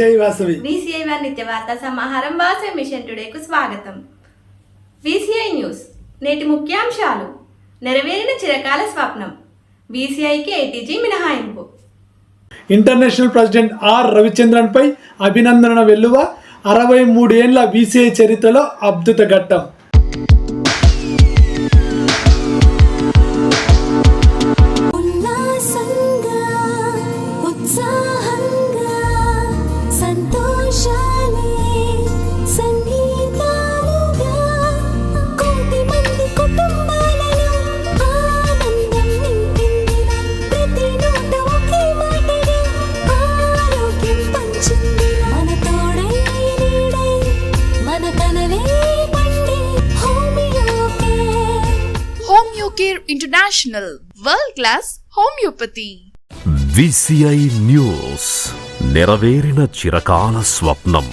జై వాసవి. వీసీఐ నిత్య వార్తా సమాహారం వాసవి మిషన్ టుడేకు స్వాగతం. VCI news. నేటి ముఖ్యాంశాలు. నెరవేరిన చిరకాల స్వప్నం. వీసీఐకి ఐటీజీ మినహాయింపు. ఇంటర్నేషనల్ ప్రెసిడెంట్ ఆర్ రవిచంద్రన్ పై అభినందన వెల్లువ అరవై మూడేళ్ళ బీసీఐ చరిత్రలో అద్భుత ఘట్టం. International world class homoeopathy VCI news నెరవేరిన చిరకాల స్వప్నం.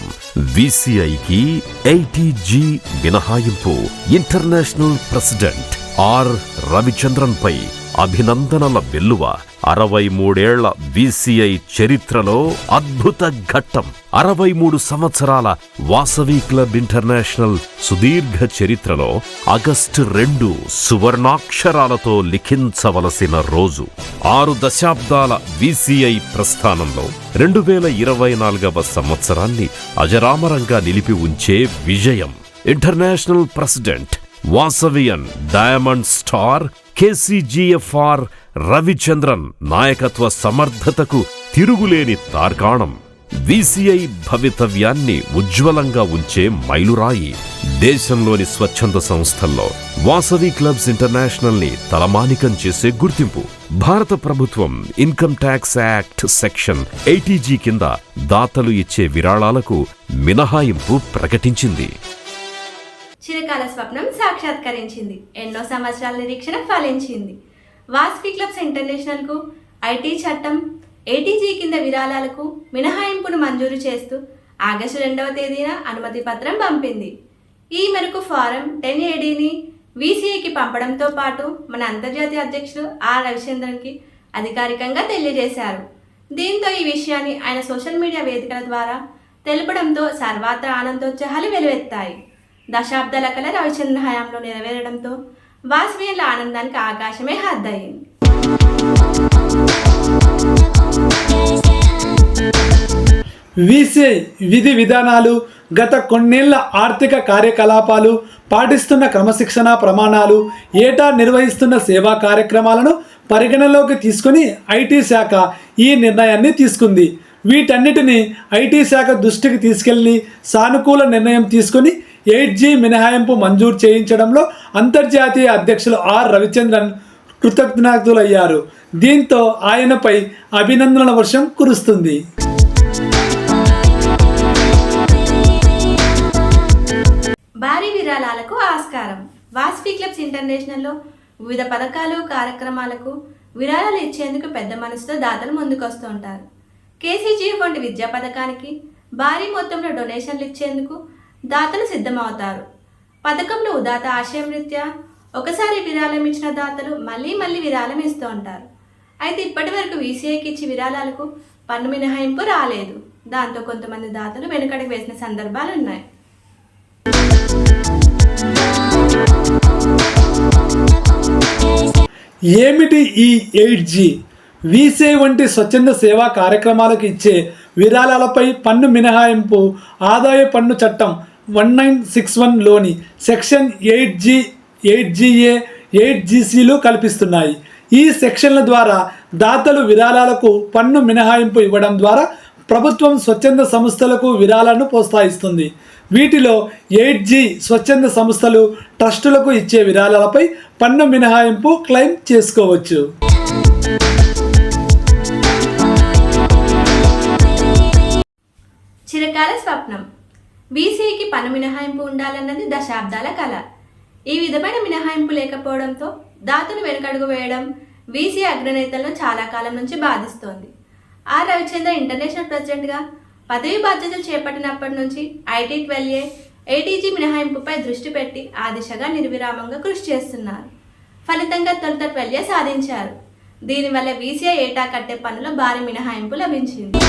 విసిఐకి ఎయిటీజీ మినహాయింపు. ఇంటర్నేషనల్ ప్రెసిడెంట్ ఆర్ రవిచంద్రన్ పై అభినందనల వెల్లువ. అరవై మూడేళ్ళ బీసీఐ చరిత్రలో అద్భుత ఘట్టం. అరవై మూడు సంవత్సరాల వాసవి క్లబ్ ఇంటర్నేషనల్ సుదీర్ఘ చరిత్రలో ఆగస్టు రెండు సువర్ణాక్షరాలతో లిఖించవలసిన రోజు. ఆరు దశాబ్దాల బీసీఐ ప్రస్థానంలో రెండు వేల ఇరవై నాలుగవ సంవత్సరాన్ని అజరామరంగా నిలిపి ఉంచే విజయం. International president Vasavian diamond star KCGFR Ravichandran నాయకత్వ సమర్థతకు తిరుగులేని తార్కాణం. విసిఐ భవితవ్యాన్ని ఉజ్వలంగా ఉంచే మైలురాయి. దేశంలోని స్వచ్ఛంద సంస్థల్లో వాసవి క్లబ్స్ ఇంటర్నేషనల్ని తలమానికం చేసే గుర్తింపు. భారత ప్రభుత్వం income tax act section eighty G కింద దాతలు ఇచ్చే విరాళాలకు మినహాయింపు ప్రకటించింది. చిరకాల స్వప్నం సాక్షాత్కరించింది. ఎన్నో సంవత్సరాల నిరీక్షణ ఫలించింది. వాస్వి క్లబ్స్ ఇంటర్నేషనల్కు ఐటీ చట్టం ఏటీజీ కింద విరాళాలకు మినహాయింపును మంజూరు చేస్తూ ఆగస్టు రెండవ తేదీన అనుమతి పత్రం పంపింది. ఈ మేరకు ఫారం టెన్ ఏడీని వీసీఐకి పంపడంతో పాటు మన అంతర్జాతీయ అధ్యక్షుడు ఆర్ రవిచంద్రన్కి అధికారికంగా తెలియజేశారు. దీంతో ఈ విషయాన్ని ఆయన సోషల్ మీడియా వేదికల ద్వారా తెలపడంతో సర్వాత్ర ఆనందోత్సాహాలు వెలువెత్తాయి. దశాబ్దాల కల రవిచంద్ర హయాంలో నెరవేరడంతో వాసవీయుల ఆనందానికి ఆకాశమే హద్దయింది. వీసీఐ విధి విధానాలు గత కొన్నేళ్ళ ఆర్థిక కార్యకలాపాలు పాటిస్తున్న క్రమశిక్షణ ప్రమాణాలు ఏటా నిర్వహిస్తున్న సేవా కార్యక్రమాలను పరిగణలోకి తీసుకుని ఐటీ శాఖ ఈ నిర్ణయాన్ని తీసుకుంది. వీటన్నిటిని ఐటీ శాఖ దృష్టికి తీసుకెళ్ళి సానుకూల నిర్ణయం తీసుకుని ఎయిట్ జీ మినహాయింపు మంజూరు చేయించడంలో అంతర్జాతీయ అధ్యక్షులు ఆర్ రవిచంద్రన్ కృతజ్ఞతలయ్యారు. దీంతో ఆయనపై అభినందనల వర్షం కురుస్తుంది. భారీ విరాళాలకు ఆస్కారం. వాస్వి క్లబ్స్ ఇంటర్నేషనల్లో వివిధ పథకాలు కార్యక్రమాలకు విరాళాలు ఇచ్చేందుకు పెద్ద మనసుతో దాతలు ముందుకొస్తూ ఉంటారు కేసీజీ వంటి విద్యా పథకానికి భారీ మొత్తంలో డొనేషన్లు ఇచ్చేందుకు దాతలు సిద్ధమవుతారు. పథకంలో ఉదాత ఆశయం రీత్యా ఒకసారి విరాళం ఇచ్చిన దాతలు మళ్ళీ మళ్ళీ విరాళం ఇస్తూ ఉంటారు. అయితే ఇప్పటి వరకు వీసీఐకి ఇచ్చి విరాళాలకు పన్ను మినహాయింపు రాలేదు. దాంతో కొంతమంది దాతలు వెనుకడికి వేసిన సందర్భాలు ఉన్నాయి. ఏమిటి ఈ ఎయిట్ జీ? వీసే వంటి స్వచ్ఛంద సేవా కార్యక్రమాలకు ఇచ్చే విరాళాలపై పన్ను మినహాయింపు ఆదాయ పన్ను చట్టం one nine six వన్లోని section eight G eight GA eight జీసీలు కల్పిస్తున్నాయి. ఈ సెక్షన్ల ద్వారా దాతలు విరాళాలకు పన్ను మినహాయింపు ఇవ్వడం ద్వారా ప్రభుత్వం స్వచ్ఛంద సంస్థలకు విరాళాలను ప్రోత్సహిస్తుంది. వీటిలో ఎయిట్ జీ స్వచ్ఛంద సంస్థలు ట్రస్టులకు ఇచ్చే విరాళాలపై పన్ను మినహాయింపు క్లెయిమ్ చేసుకోవచ్చు. చిరకాల స్వప్నం. బీసీకి పన్ను మినహాయింపు ఉండాలన్నది దశాబ్దాల కళ ఈ విధమైన మినహాయింపు లేకపోవడంతో దాతను వెనుకడుగు వేయడం వీసీ అగ్రనేతలను చాలా కాలం నుంచి బాధిస్తోంది. ఆర్ రవిచంద్ర ఇంటర్నేషనల్ ప్రెసిడెంట్గా పదవి బాధ్యతలు చేపట్టినప్పటి నుంచి ఐటీ ట్వెల్వ్ ఏటీజీ మినహాయింపుపై దృష్టి పెట్టి ఆ దిశగా నిర్విరామంగా కృషి చేస్తున్నారు. ఫలితంగా తొలుత ట్వెల్వ్ సాధించారు. దీనివల్ల వీసీఐ ఏటా కట్టే పన్నులో భారీ మినహాయింపు లభించింది.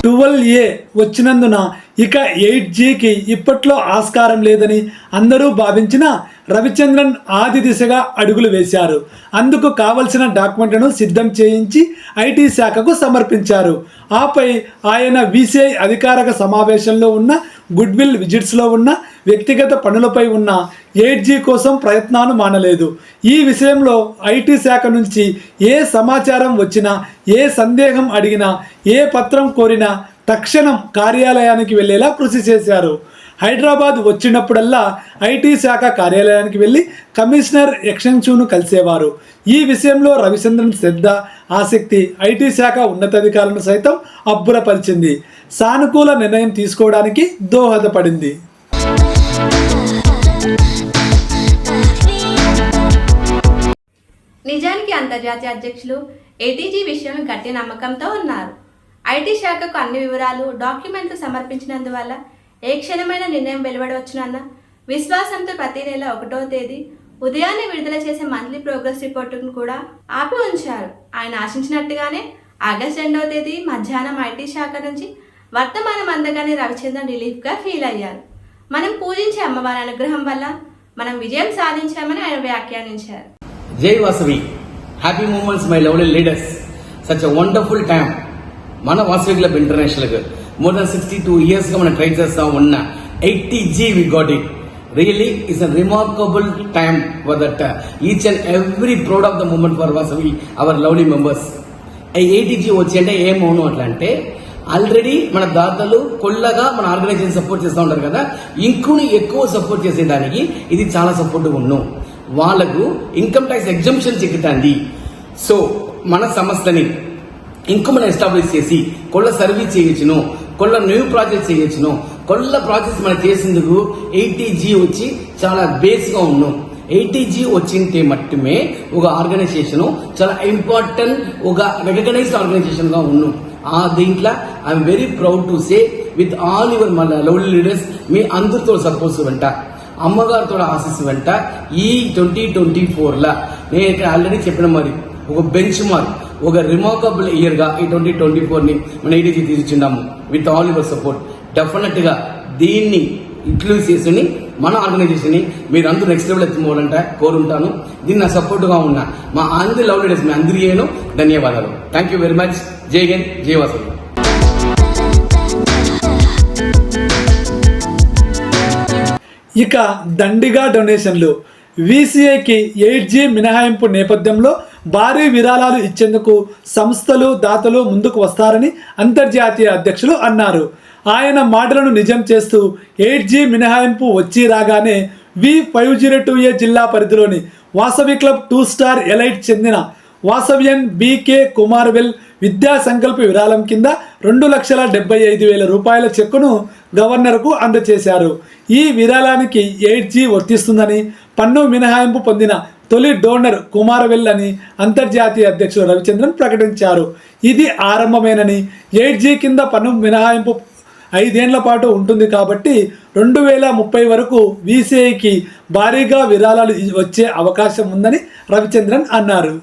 ట్వెల్వ్ ఏ వచ్చినందున ఇక ఎయిట్ జీకి ఇప్పట్లో ఆస్కారం లేదని అందరూ భావించిన రవిచంద్రన్ ఆది దిశగా అడుగులు వేశారు. అందుకు కావలసిన డాక్యుమెంట్లను సిద్ధం చేయించి ఐటీ శాఖకు సమర్పించారు. ఆపై ఆయన విసిఐ అధికారిక సమావేశంలో ఉన్న గుడ్విల్ విజిట్స్లో ఉన్న వ్యక్తిగత పనులపై ఉన్న ఎయిట్ జీ కోసం ప్రయత్నాలు మానలేదు. ఈ విషయంలో ఐటీ శాఖ నుంచి ఏ సమాచారం వచ్చినా ఏ సందేహం అడిగినా ఏ పత్రం కోరినా తక్షణం కార్యాలయానికి వెళ్ళేలా కృషి చేశారు. హైదరాబాద్ వచ్చినప్పుడల్లా ఐటీ శాఖ కార్యాలయానికి వెళ్ళి కమిషనర్ ఎక్స్టెన్షన్ను కలిసేవారు. ఈ విషయంలో రవిచంద్రన్ శ్రద్ధ ఆసక్తి ఐటీ శాఖ ఉన్నతాధికారులను సైతం అబ్బురపరిచింది. సానుకూల నిర్ణయం తీసుకోవడానికి దోహదపడింది. నిజానికి అంతర్జాతీయ అధ్యక్షులు ఏటీజీ విషయం గట్టి నమ్మకంతో ఉన్నారు. ఐటీ శాఖకు అన్ని వివరాలు డాక్యుమెంట్లు సమర్పించినందువల్ల ఏ క్షణమైన నిర్ణయం వెలువడవచ్చునన్న విశ్వాసంతో ప్రతి నెల ఒకటో తేదీ ఉదయాన్నే విడుదల చేసే మంత్లీ ప్రోగ్రెస్ రిపోర్టును కూడా ఆపి ఉంచారు. ఆయన ఆశించినట్టుగానే ఆగస్టు రెండవ తేదీ మధ్యాహ్నం ఐటీ శాఖ నుంచి వర్తమానం అందగానే రవిచంద్రన్ రిలీఫ్గా ఫీల్ అయ్యారు. మనం పూజించే అమ్మవారి అనుగ్రహం వల్ల మనం విజయం సాధించామని ఆయన వ్యాఖ్యానించారు. జై Vasavi. Happy moments my lovely leaders such wonderful time మన Vasavi club international more than sixty two ఇయర్స్గా మనం ట్రై చేస్తా ఉన్న eighty G we got it really is a remarkable time for that each and every proud of the moment for Vasavi our lovely members eighty G వచ్చి అంటే ఏం అట్లా అంటే already మన దాతలు కొల్లగా మన ఆర్గనైజేషన్ సపోర్ట్ చేస్తూ ఉంటారు కదా. ఇంకుని ఎక్కువ సపోర్ట్ చేసేదానికి ఇది చాలా సపోర్ట్ ఉన్ను. వాళ్ళకు ఇన్కమ్ ట్యాక్స్ ఎగ్జంప్షన్ చెక్కుతాంది. సో మన సంస్థని ఇంకో మనం ఎస్టాబ్లిష్ చేసి కొల్ల సర్వీస్ చేయొచ్చును కొల్ల న్యూ ప్రాజెక్ట్ చేయొచ్చును కొల్ల ప్రాజెక్ట్స్ మనం చేసేందుకు ఎయిటీ జీ వచ్చి చాలా బేస్గా ఉన్నాం. ఎయిటీ జీ వచ్చింటే మట్టుమే ఒక ఆర్గనైజేషన్ చాలా ఇంపార్టెంట్ ఒక రికగ్నైజ్డ్ ఆర్గనైజేషన్గా ఉన్నాం. ఆ దీంట్లో I'm very proud to say with all your మన లవ్లీ లీడర్స్ మీ అందరితో సపోర్ట్స్ వెంట అమ్మగారితో ఆశీస్సు వెంట ఈ ట్వంటీ ట్వంటీ ఫోర్లో నేను ఇక్కడ ఆల్రెడీ చెప్పిన మరి ఒక బెంచ్ మార్క్ ఒక రిమార్కబుల్ ఇయర్గా ఈ ట్వంటీ ట్వంటీ ఫోర్ని మన ఈడీజీ తీసుకున్నాము విత్ ఆల్ యువర్ సపోర్ట్ డెఫినెట్గా దీన్ని ఇంక్లూడ్ చేసుకుని మన ఆర్గనైజేషన్ని మీరు అందరూ నెక్స్ట్ లెవెల్ ఎత్తుకోవాలంట కోరుంటాను. దీన్ని నా సపోర్ట్గా ఉన్న మా అందరి లవ్ లీడర్స్ మీ అందరికీ ధన్యవాదాలు. థ్యాంక్ యూ వెరీ మచ్ జై హింద్ జై ఇక దండిగా డొనేషన్లు. వీసీఐకి ఎయిట్ జీ మినహాయింపు నేపథ్యంలో భారీ విరాళాలు ఇచ్చేందుకు సంస్థలు దాతలు ముందుకు వస్తారని అంతర్జాతీయ అధ్యక్షులు అన్నారు. ఆయన మాటలను నిజం చేస్తూ ఎయిట్ జీ మినహాయింపు వచ్చి రాగానే V five zero two A జిల్లా పరిధిలోని Vasavi club two star elite చెందిన వాసవ్యన్ బీకే కుమార్వెల్ విద్యా సంకల్ప విరాళం కింద రెండు లక్షల డెబ్బై ఐదు వేల రూపాయల చెక్కును గవర్నర్కు అందజేశారు. ఈ విరాళానికి ఎయిట్ జీ వర్తిస్తుందని పన్ను మినహాయింపు పొందిన తొలి డోనర్ కుమారవెల్ అని అంతర్జాతీయ అధ్యక్షుడు రవిచంద్రన్ ప్రకటించారు. ఇది ఆరంభమేనని ఎయిట్ జీ కింద పన్ను మినహాయింపు ఐదేండ్ల పాటు ఉంటుంది కాబట్టి రెండు వేల ముప్పై వరకు వీసీఐకి భారీగా విరాళాలు వచ్చే అవకాశం ఉందని రవిచంద్రన్ అన్నారు.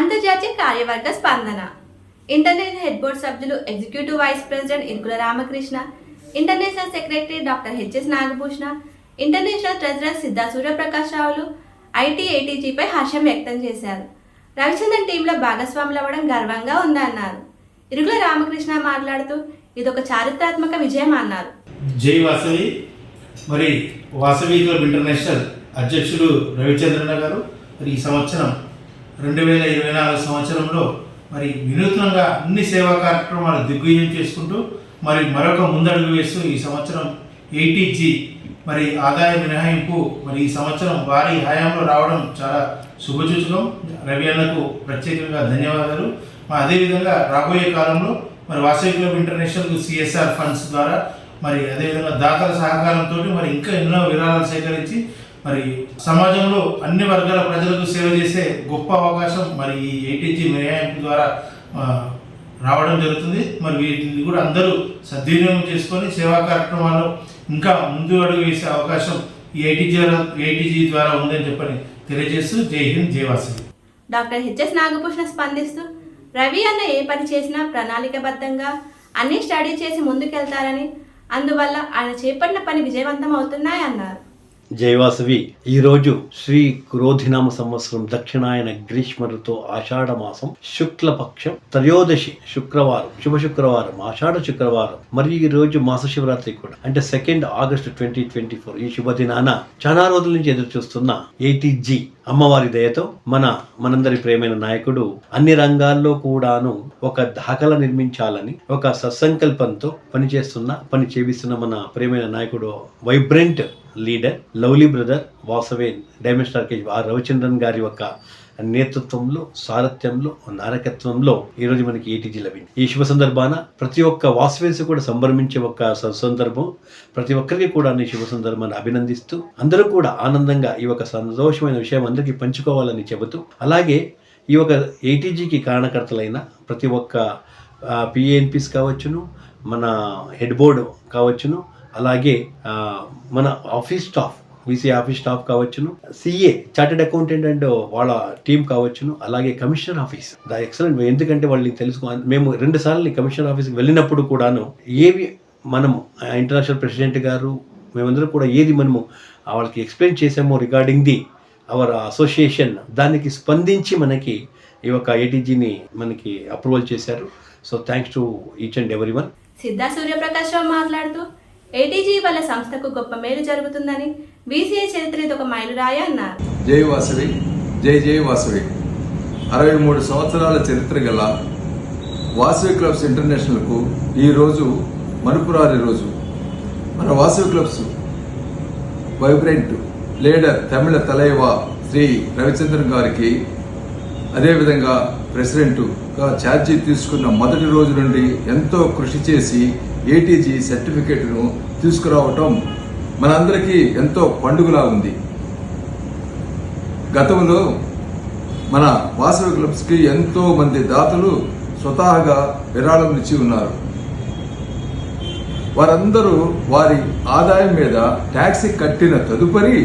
అంతర్జాతీయ కార్యవర్గ స్పందన. ఇంటర్నేషనల్ హెడ్ బోర్డ్ సభ్యులు executive vice president Irukula Ramakrishna international secretary doctor HS Nagabhushana international treasurer Siddha Suryaprakash రావులు IT ఏటీజీపై హర్షం వ్యక్తం చేశారు. రవిచంద్రన్ టీంలో భాగస్వాములు అవ్వడం గర్వంగా ఉందన్నారు. ఇరుగుల రామకృష్ణ మాట్లాడుతూ ఇది ఒక చారిత్రాత్మక విజయం అన్నారు. జై వాసవి. మరి వాసవి క్లబ్ ఇంటర్నేషనల్ అధ్యక్షుడు రవిచంద్రన్న గారు మరి ఈ సంవత్సరం రెండు వేల ఇరవై నాలుగు సంవత్సరంలో మరి వినూత్నంగా అన్ని సేవా కార్యక్రమాలు దిగ్విజయం చేసుకుంటూ మరి మరొక ముందడుగు వేస్తూ ఈ సంవత్సరం ఎయిటీ జీ మరి ఆదాయ మినహాయింపు మరి ఈ సంవత్సరం వారి హయాంలో రావడం చాలా శుభసూచకం. రవి అన్నకు ప్రత్యేకంగా ధన్యవాదాలు. మరి అదేవిధంగా రాబోయే కాలంలో మరి Vasavi club international CSR funds ద్వారా మరి అదేవిధంగా దాతల సహకారంతో మరి ఇంకా ఎన్నో విరాళాలు సేకరించి మరి సమాజంలో అన్ని వర్గాల ప్రజలకు సేవ చేసే గొప్ప అవకాశం మరి ఈ ఏటీజీ మినహాయింపు ద్వారా రావడం జరుగుతుంది. మరి వీటిని కూడా అందరూ సద్వినియోగం చేసుకొని సేవా కార్యక్రమాల్లో ఇంకా ముందు అడుగు వేసే అవకాశం ఈ ఐటీజీ ఐటీజీ ద్వారా ఉందని చెప్పని తెలియజేస్తూ జై హింద్ జై డాక్టర్ హెచ్ఎస్ నాగభూషణ స్పందిస్తూ రవి అన్న ఏ పని చేసినా ప్రణాళికబద్ధంగా అన్ని స్టడీ చేసి ముందుకెళ్తారని అందువల్ల ఆయన చేపట్టిన పని విజయవంతం అవుతున్నాయన్నారు. జయవాసవి ఈరోజు శ్రీ క్రోధినామ సంవత్సరం దక్షిణాయన గ్రీష్మ ఋతు ఆషాఢ మాసం శుక్లపక్షం త్రయోదశి శుక్రవారం శుభ శుక్రవారం ఆషాఢ శుక్రవారం మరియు ఈ రోజు మాస శివరాత్రి కూడా. అంటే second August twenty twenty four ఈ శుభదినాన చాలా రోజుల నుంచి ఎదురు చూస్తున్న ఏటీజీ అమ్మవారి దయతో మన మనందరి ప్రేమైన నాయకుడు అన్ని రంగాల్లో కూడాను ఒక దాఖల నిర్మించాలని ఒక సత్సంకల్పంతో పనిచేస్తున్న పని చేపిస్తున్న మన ప్రేమైన నాయకుడు vibrant leader lovely brother Vasavian diamond star cage R Ravichandran గారి యొక్క నేతృత్వంలో సారథ్యంలో నాయకత్వంలో ఈరోజు మనకి ఏటీజీ లభింది ఈ శుభ సందర్భాన ప్రతి ఒక్క వాసవేసి కూడా సంభ్రమించే ఒక స- సందర్భం ప్రతి ఒక్కరికి కూడా ఈ శుభ సందర్భాన్ని అభినందిస్తూ అందరూ కూడా ఆనందంగా ఈ ఒక సంతోషమైన విషయం అందరికీ పంచుకోవాలని చెబుతూ అలాగే ఈ ఒక ఏటీజీకి కారణకర్తలైన ప్రతి ఒక్క పిఏఎన్పిస్ కావచ్చును మన హెడ్ బోర్డు కావచ్చును అలాగే మన office staff BC office staff కావచ్చును సిఏ చార్టెడ్ అకౌంటెంట్ అండ్ వాళ్ళ టీం కావచ్చును అలాగే కమిషనర్ ఆఫీస్. ద ఎక్సలెంట్ ఎందుకంటే వాళ్ళని తెలుసుకో మేము రెండు సార్లు కమిషనర్ ఆఫీస్కి వెళ్ళినప్పుడు కూడాను ఏవి మనము ఇంటర్నేషనల్ ప్రెసిడెంట్ గారు మేమందరం కూడా ఏది మనము వాళ్ళకి ఎక్స్ప్లెయిన్ చేసామో రిగార్డింగ్ ది అవర్ అసోసియేషన్ దానికి స్పందించి మనకి ఈ యొక్క ఏటీజీని మనకి అప్రూవల్ చేశారు. So thanks to each and every one Siddha Suryaprakash మాట్లాడుతూ ఏటీజీ వాళ్ళ సంస్థకు గొప్ప మేలు జరుగుతుందని బీసీఏ చరిత్ర ఇది ఒక మైలురాయి అన్నారు. జై వాసవి జై జై వాసవి. అరవై మూడు సంవత్సరాల చరిత్ర గల వాసవి క్లబ్స్ ఇంటర్నేషనల్కు ఈరోజు మనుపురారి రోజు. మన Vasavi clubs vibrant leader Tamil Thalaiva Shri Ravichandran గారికి అదేవిధంగా ప్రెసిడెంట్గా ఛార్జీ తీసుకున్న మొదటి రోజు నుండి ఎంతో కృషి చేసి ఏటీజీ సర్టిఫికేట్ను తీసుకురావటం మనందరికీ ఎంతో పండుగలా ఉంది. గతంలో మన వాసవి క్లబ్స్కి ఎంతో మంది దాతలు స్వతహాగా విరాళం ఇచ్చి ఉన్నారు. వారందరూ వారి ఆదాయం మీద ట్యాక్సీ కట్టిన తదుపరి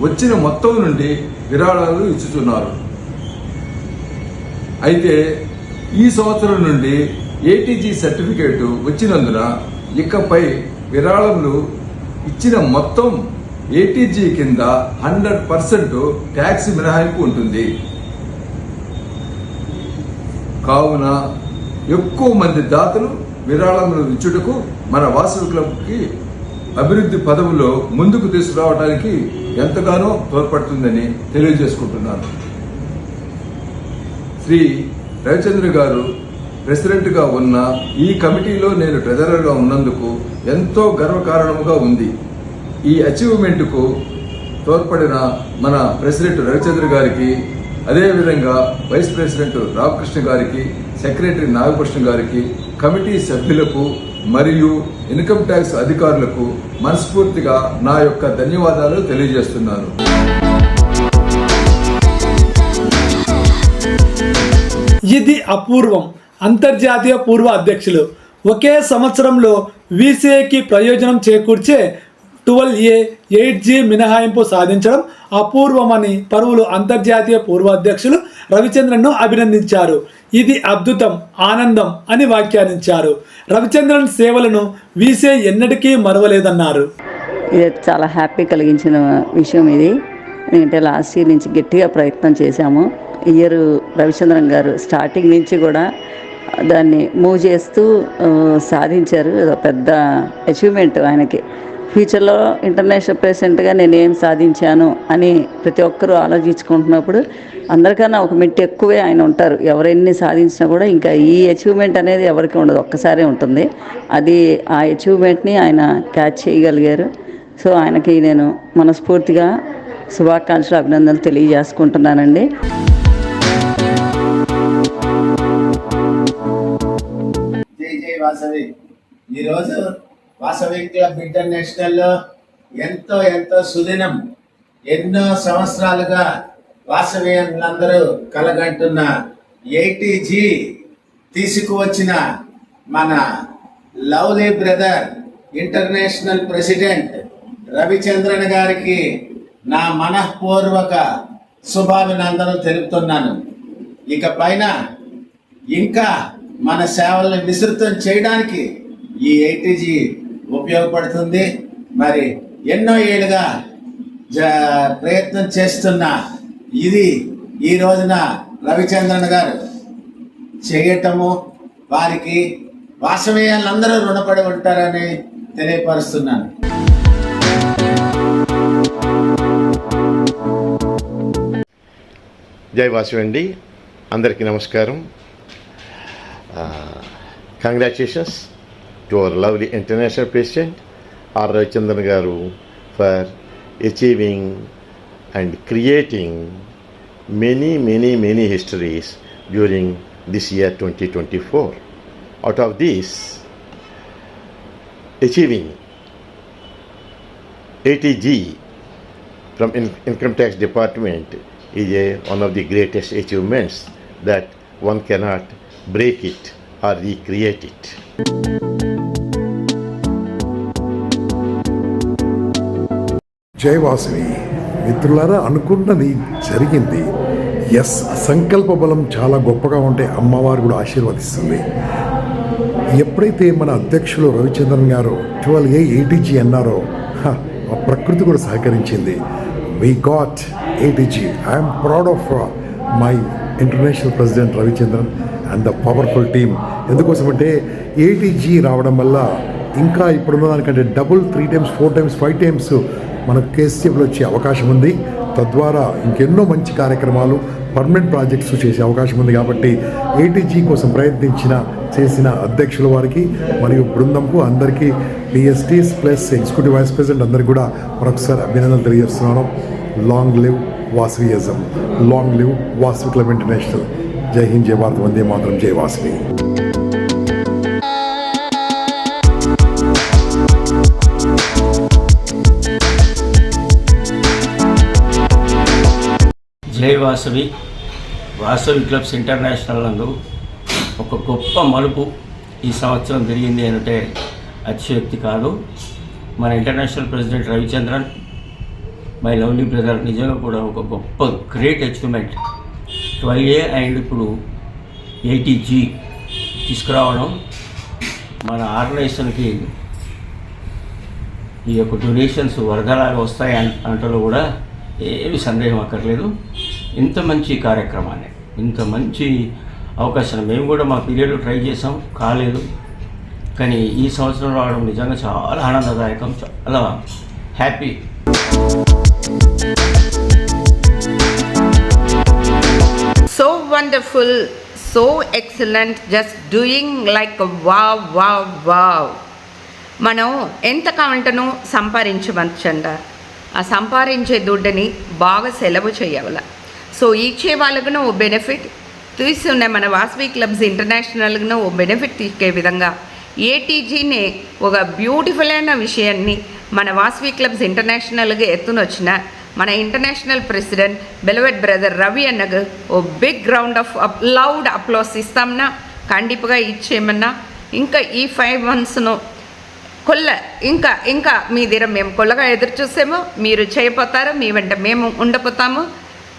వచ్చిన మొత్తం నుండి విరాళాలు ఇచ్చుతున్నారు. అయితే ఈ సంవత్సరం నుండి ఏటీజీ సర్టిఫికేట్ వచ్చినందున ఇకపై విరాళములు ఇచ్చిన మొత్తం ఏటీజీ కింద హండ్రెడ్ పర్సెంట్ ట్యాక్స్ మినహాయింపు ఉంటుంది. కావున ఎక్కువ మంది దాతలు విరాళములు ఇచ్చుటకు మన వాసవి క్లబ్కి అభివృద్ధి పదవులో ముందుకు తీసుకురావడానికి ఎంతగానో తోడ్పడుతుందని తెలియజేసుకుంటున్నాను. శ్రీ రవిచంద్ర గారు ప్రెసిడెంట్గా ఉన్న ఈ కమిటీలో నేను ట్రెజరర్గా ఉన్నందుకు ఎంతో గర్వకారణముగా ఉంది. ఈ అచీవ్మెంట్కు తోడ్పడిన మన ప్రెసిడెంట్ రవిచంద్ర గారికి అదేవిధంగా వైస్ ప్రెసిడెంట్ రామకృష్ణ గారికి సెక్రటరీ నాగకృష్ణ గారికి కమిటీ సభ్యులకు మరియు ఇన్కమ్ ట్యాక్స్ అధికారులకు మనస్ఫూర్తిగా నా యొక్క ధన్యవాదాలు తెలియజేస్తున్నాను. ఇది అపూర్వం. అంతర్జాతీయ పూర్వ అధ్యక్షులు. ఒకే సంవత్సరంలో వీసీఏకి ప్రయోజనం చేకూర్చే ట్వెల్వ్ ఏ ఎయిట్ జీ మినహాయింపు సాధించడం అపూర్వమని పరువులు అంతర్జాతీయ పూర్వ అధ్యక్షులు రవిచంద్రన్ను అభినందించారు. ఇది అద్భుతం ఆనందం అని వ్యాఖ్యానించారు. రవిచంద్రన్ సేవలను వీసే ఎన్నటికీ మరవలేదన్నారు. ఇది చాలా హ్యాపీ కలిగించిన విషయం ఇది. ఎందుకంటే లాస్ట్ ఇయర్ నుంచి గట్టిగా ప్రయత్నం చేశాము. ఇయర్ రవిచంద్రన్ గారు స్టార్టింగ్ నుంచి కూడా దాన్ని మూవ్ చేస్తూ సాధించారు. పెద్ద అచీవ్మెంట్ ఆయనకి. ఫ్యూచర్లో ఇంటర్నేషనల్ ప్రెసిడెంట్గా నేను ఏం సాధించాను అని ప్రతి ఒక్కరూ ఆలోచించుకుంటున్నప్పుడు అందరికన్నా ఒక మెట్టు ఎక్కువే ఆయన ఉంటారు. ఎవరెన్ని సాధించినా కూడా ఇంకా ఈ అచీవ్మెంట్ అనేది ఎవరికి ఉండదు. ఒక్కసారే ఉంటుంది. అది ఆ అచీవ్మెంట్ని ఆయన క్యాచ్ చేయగలిగారు. సో ఆయనకి నేను మనస్ఫూర్తిగా శుభాకాంక్షలు అభినందనలు తెలియజేసుకుంటున్నానండి. వాసవి. ఈరోజు వాసవి క్లబ్ ఇంటర్నేషనల్లో ఎంతో ఎంతో సుదినం ఎన్నో సంవత్సరాలుగా వాసవియులందరూ కలగంటున్న ఎయిటీజీ తీసుకువచ్చిన మన lovely brother international president Ravichandran గారికి నా మనఃపూర్వక శుభాభినందనలు తెలుపుతున్నాను. ఇక పైన ఇంకా మన సేవలను విస్తృతం చేయడానికి ఈ ఐటీజీ ఉపయోగపడుతుంది. మరి ఎన్నో ఏళ్ళుగా జ ప్రయత్నం చేస్తున్న ఇది ఈ రోజున రవిచంద్రన్ గారు చేయటము వారికి వాసవేయాలందరూ రుణపడి ఉంటారని తెలియపరుస్తున్నాను. జై వాసు అండి అందరికీ నమస్కారం. Uh, congratulations to our lovely international president, R. Ravichandran Garu, for achieving and creating many, many, many histories during this year 2024. Out of this, achieving ATG from in- Income Tax Department is a, one of the greatest achievements that one cannot break it or recreate it జయవాసిని మిత్రులారా అనుకున్నది జరిగింది. Yes సంకల్ప బలం చాలా గొప్పగా ఉంటే అమ్మవారు కూడా ఆశీర్వదిస్తుంది. ఎప్పుడైతే మన అధ్యక్షులు రవిచంద్రన్ గారు ట్వెల్వ్ ఏ ఏటీజీ అన్నారో హ, ఆ ప్రకృతి కూడా సహకరించింది. We got ATG I'm proud of my international president Ravichandran and the powerful team. ఎందుకోసమంటే ATG రావడం వల్ల ఇంకా ఇప్పుడున్న దానికంటే double three times four times five times మనకు కేసీఎఫ్లో వచ్చే అవకాశం ఉంది. తద్వారా ఇంకెన్నో మంచి కార్యక్రమాలు పర్మనెంట్ ప్రాజెక్ట్స్ చేసే అవకాశం ఉంది కాబట్టి ఏటీజీ కోసం ప్రయత్నించిన చేసిన అధ్యక్షుల వారికి మరియు బృందంకు అందరికీ PSTs plus executive vice president అందరికీ కూడా మరొకసారి అభినందనలు తెలియజేస్తున్నాను. Long live Vasaviism long live Vasavi club international Jai Hind Jai Bharat వందే మాత్రం జై వాసిని జై వాసవి వాసవి క్లబ్స్ ఇంటర్నేషనల్ నందు ఒక గొప్ప మలుపు ఈ సంవత్సరం జరిగింది అంటే అతిశయోక్తి కాదు. మన international president Ravichandran my lovely brother నిజంగా కూడా ఒక గొప్ప great achievement twelve A and ఇప్పుడు ఎయిటీ జీ తీసుకురావడం మన ఆర్గనైజేషన్కి ఈ యొక్క డొనేషన్స్ వరదలాగా వస్తాయి అంటలో కూడా ఏమి సందేహం అక్కర్లేదు. ఇంత మంచి కార్యక్రమాన్ని ఇంత మంచి అవకాశం మేము కూడా మా పీరియడ్లో ట్రై చేసాం కాలేదు. కానీ ఈ సంవత్సరం రావడం నిజంగా చాలా ఆనందదాయకం చాలా happy. Wonderful so excellent just doing like wow wow wow మనం ఎంత కావంటను సంపాదించవచ్చంట. ఆ సంపాదించే దుడ్డుని బాగా సెలవు చేయవల సో ఇచ్చే వాళ్ళకును ఓ బెనిఫిట్ తీసుకున్న మన వాసవి క్లబ్స్ ఇంటర్నేషనల్గా ఓ బెనిఫిట్ తీసుకే విధంగా ఏటీజీని ఒక బ్యూటిఫుల్ అయిన విషయాన్ని మన వాసవి క్లబ్స్ ఇంటర్నేషనల్గా ఎత్తునొచ్చిన మన international president beloved brother Ravi అన్నకు ఓ big round of loud applause ఇస్తాంనా కండిపుగా ఇచ్చేయమన్నా ఇంకా ఈ ఫైవ్ మంత్స్ను కొల్ల ఇంకా ఇంకా మీ దగ్గర మేము కొల్లగా ఎదురు చూసాము మీరు చేయపోతారు మీ వెంట మేము ఉండపోతాము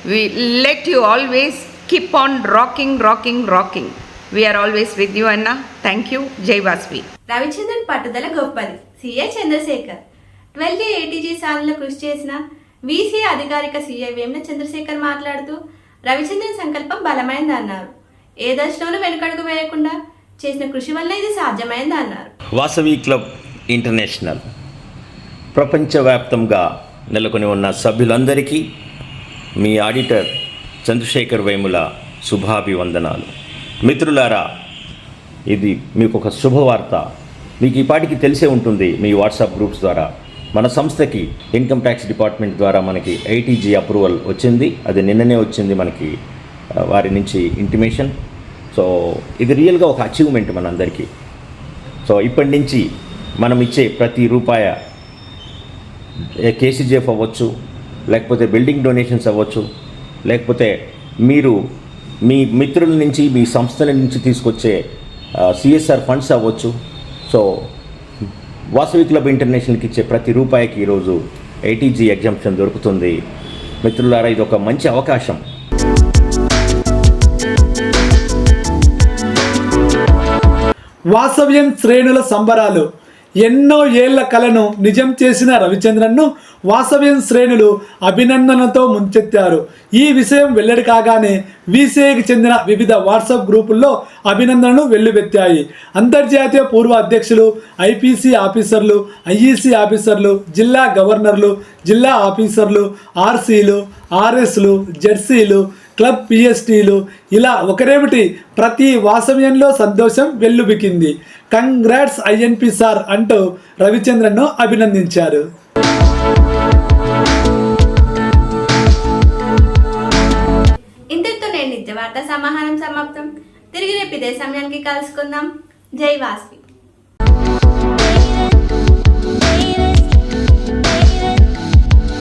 we let you always keep on rocking rocking rocking we are always with you అన్న థ్యాంక్ యూ జై వాస్వి రవిచంద్రన్ పట్టుదల గొప్పది. సిఏ చంద్రశేఖర్. ట్వెల్వ్ ఏటీజీ సాధనలో కృషి చేసిన వీసీ అధికారిక సీఐ వేమన చంద్రశేఖర్ మాట్లాడుతూ రవిచంద్రన్ సంకల్పం బలమైంది అన్నారు ఏ దశలోనూ వెనుకడుగు వేయకుండా చేసిన కృషి వల్ల ఇది సాధ్యమైంది అన్నారు వాసవి క్లబ్ ఇంటర్నేషనల్ ప్రపంచవ్యాప్తంగా నెలకొని ఉన్న సభ్యులందరికీ మీ ఆడిటర్ చంద్రశేఖర్ వేముల శుభాభివందనాలు. మిత్రులారా ఇది మీకు ఒక శుభవార్త. మీకు ఈ పాటికి తెలిసే ఉంటుంది మీ వాట్సాప్ గ్రూప్స్ ద్వారా. మన సంస్థకి ఇన్కమ్ ట్యాక్స్ డిపార్ట్మెంట్ ద్వారా మనకి ఐటీజీ అప్రూవల్ వచ్చింది. అది నిన్ననే వచ్చింది మనకి వారి నుంచి ఇంటిమేషన్. సో ఇది రియల్గా ఒక అచీవ్మెంట్ మనందరికీ. సో ఇప్పటి నుంచి మనం ఇచ్చే ప్రతి రూపాయ కేసీజేఫ్ అవ్వచ్చు లేకపోతే బిల్డింగ్ డొనేషన్స్ అవ్వచ్చు లేకపోతే మీరు మీ మిత్రుల నుంచి మీ సంస్థల నుంచి తీసుకొచ్చే సిఎస్ఆర్ ఫండ్స్ అవ్వచ్చు. సో వాసవి క్లబ్ ఇంటర్నేషనల్కి ఇచ్చే ప్రతి రూపాయికి ఈరోజు ఏటీజీ ఎగ్జామ్షన్ దొరుకుతుంది. మిత్రులారా ఇది ఒక మంచి అవకాశం. వాసవ్యం శ్రేణుల సంబరాలు. ఎన్నో ఏళ్ళ కలను నిజం చేసిన రవిచంద్రన్ను వాసవ్యం శ్రేణులు అభినందనతో ముంచెత్తారు. ఈ విషయం వెల్లడి కాగానే వీసీఐకి చెందిన వివిధ వాట్సాప్ గ్రూపుల్లో అభినందనలు వెల్లువెత్తాయి. అంతర్జాతీయ పూర్వ అధ్యక్షులు ఐపీసీ ఆఫీసర్లు ఐఈసీ ఆఫీసర్లు జిల్లా గవర్నర్లు జిల్లా ఆఫీసర్లు ఆర్సీలు ఆర్ఎస్లు జెర్సీలు క్లబ్ పిఎస్టీలు ఇలా ఒకరేమిటి? ప్రతి వాసవ్యంలో సంతోషం వెల్లుబికింది. కంగ్రాట్స్ ఐఎన్పి సార్ అంటూ రవిచంద్రన్ను అభినందించారు. ఇంతటితో నేను నిత్య సమాహారం సమాప్తం. తిరిగి రేపు ఇదే సమయానికి కలుసుకుందాం. జై వాస్వి.